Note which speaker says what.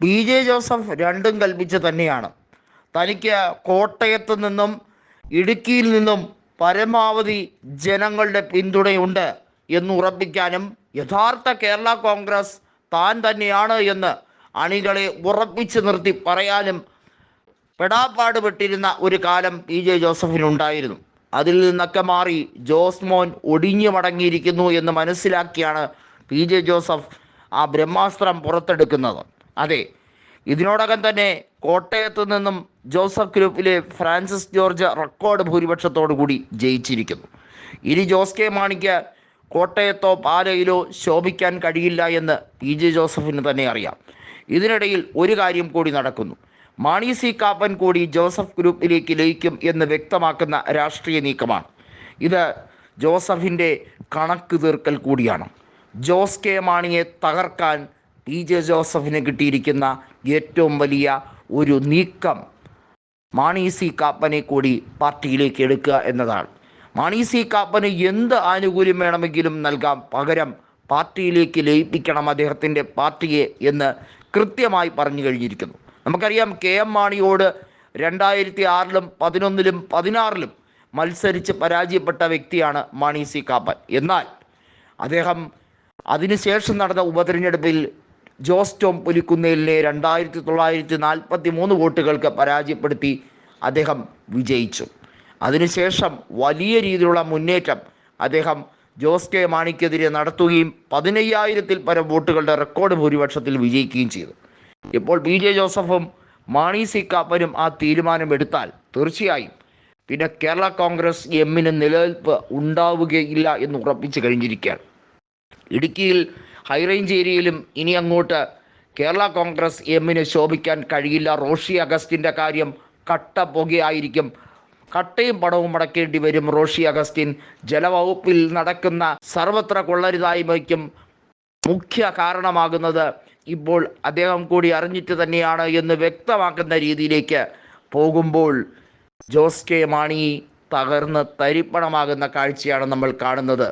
Speaker 1: P J Joseph രണ്ടും കൽപ്പിച്ച് തന്നെയാണ്. തനിക്ക് കോട്ടയത്ത് നിന്നും ഇടുക്കിയിൽ നിന്നും പരമാവധി ജനങ്ങളുടെ പിന്തുണയുണ്ട് എന്ന് ഉറപ്പിക്കാനും യഥാർത്ഥ കേരള കോൺഗ്രസ് താൻ തന്നെയാണ് എന്ന് അണികളെ ഉറപ്പിച്ചു നിർത്തി പറയാനും പെടാപ്പാട് പെട്ടിരുന്ന ഒരു കാലം പി ജെ ജോസഫിനുണ്ടായിരുന്നു. അതിൽ നിന്നൊക്കെ മാറി ജോസ് മോൻ ഒടിഞ്ഞു മടങ്ങിയിരിക്കുന്നു എന്ന് മനസ്സിലാക്കിയാണ് പി ജെ ജോസഫ് ആ ബ്രഹ്മാസ്ത്രം പുറത്തെടുക്കുന്നത്. അതെ ഇതിനോടകം തന്നെ കോട്ടയത്ത് നിന്നും ജോസഫ് ഗ്രൂപ്പിലെ ഫ്രാൻസിസ് ജോർജ് റെക്കോർഡ് ഭൂരിപക്ഷത്തോടു കൂടി ജയിച്ചിരിക്കുന്നു. ഇനി ജോസ് കെ മാണിക്ക് കോട്ടയത്തോ പാലയിലോ ശോഭിക്കാൻ കഴിയില്ല എന്ന് പി ജെ ജോസഫിന് തന്നെ അറിയാം. ഇതിനിടയിൽ ഒരു കാര്യം കൂടി നടക്കുന്നു. മാണി സി കാപ്പൻ കൂടി ജോസഫ് ഗ്രൂപ്പിലേക്ക് ലയിക്കും എന്ന് വ്യക്തമാക്കുന്ന രാഷ്ട്രീയ നീക്കമാണ്. ഇത് ജോസഫിന്റെ കണക്ക് തീർക്കൽ കൂടിയാണ്. ജോസ് കെ മാണിയെ തകർക്കാൻ പി ജെ ജോസഫിന് കിട്ടിയിരിക്കുന്ന ഏറ്റവും വലിയ ഒരു നീക്കം മാണി സി കാപ്പനെ കൂടി പാർട്ടിയിലേക്ക് എടുക്കുക എന്നതാണ്. മാണി സി കാപ്പന് എന്ത് ആനുകൂല്യം വേണമെങ്കിലും നൽകാം പകരം പാർട്ടിയിലേക്ക് ലയിപ്പിക്കണം അദ്ദേഹത്തിന്റെ പാർട്ടിയെ എന്ന് കൃത്യമായി പറഞ്ഞു കഴിഞ്ഞിരിക്കുന്നു. നമുക്കറിയാം കെ എം മാണിയോട് രണ്ടായിരത്തി ആറിലും പതിനൊന്നിലും പതിനാറിലും മത്സരിച്ച് പരാജയപ്പെട്ട വ്യക്തിയാണ് മാണി സി കാപ്പൻ. എന്നാൽ അദ്ദേഹം അതിനുശേഷം നടന്ന ഉപതെരഞ്ഞെടുപ്പിൽ ജോസ് ടോം പുലിക്കുന്നേലിനെ രണ്ടായിരത്തി തൊള്ളായിരത്തി നാൽപ്പത്തി മൂന്ന് വോട്ടുകൾക്ക് പരാജയപ്പെടുത്തി അദ്ദേഹം വിജയിച്ചു. അതിനുശേഷം വലിയ രീതിയിലുള്ള മുന്നേറ്റം അദ്ദേഹം ജോസ് കെ മാണിക്കെതിരെ നടത്തുകയും പതിനയ്യായിരത്തിൽ പരം വോട്ടുകളുടെ റെക്കോർഡ് ഭൂരിപക്ഷത്തിൽ വിജയിക്കുകയും ചെയ്തു. ഇപ്പോൾ ബി ജെ ജോസഫും മാണി സി കാപ്പനും ആ തീരുമാനം എടുത്താൽ തീർച്ചയായും പിന്നെ കേരള കോൺഗ്രസ് എമ്മിന് നിലനിൽപ്പ് ഉണ്ടാവുകയില്ല എന്ന് ഉറപ്പിച്ചു കഴിഞ്ഞിരിക്കുകയാണ്. ഇടുക്കിയിൽ ഹൈറേഞ്ച് ഏരിയയിലും ഇനി അങ്ങോട്ട് കേരള കോൺഗ്രസ് എമ്മിന് ശോഭിക്കാൻ കഴിയില്ല. റോഷി അഗസ്റ്റിന്റെ കാര്യം കട്ട പുകയായിരിക്കും കട്ടയും പണവും അടക്കേണ്ടി വരും റോഷി അഗസ്റ്റിൻ. ജലവകുപ്പിൽ നടക്കുന്ന സർവത്ര കൊള്ളരുതായ്മയ്ക്കും മുഖ്യ കാരണമാകുന്നത് ഇപ്പോൾ അദ്ദേഹം കൂടി അറിഞ്ഞിട്ട് തന്നെയാണ് എന്ന് വ്യക്തമാക്കുന്ന രീതിയിലേക്ക് പോകുമ്പോൾ ജോസ് കെ മാണി തകർന്ന് തരിപ്പണമാകുന്ന കാഴ്ചയാണ് നമ്മൾ കാണുന്നത്.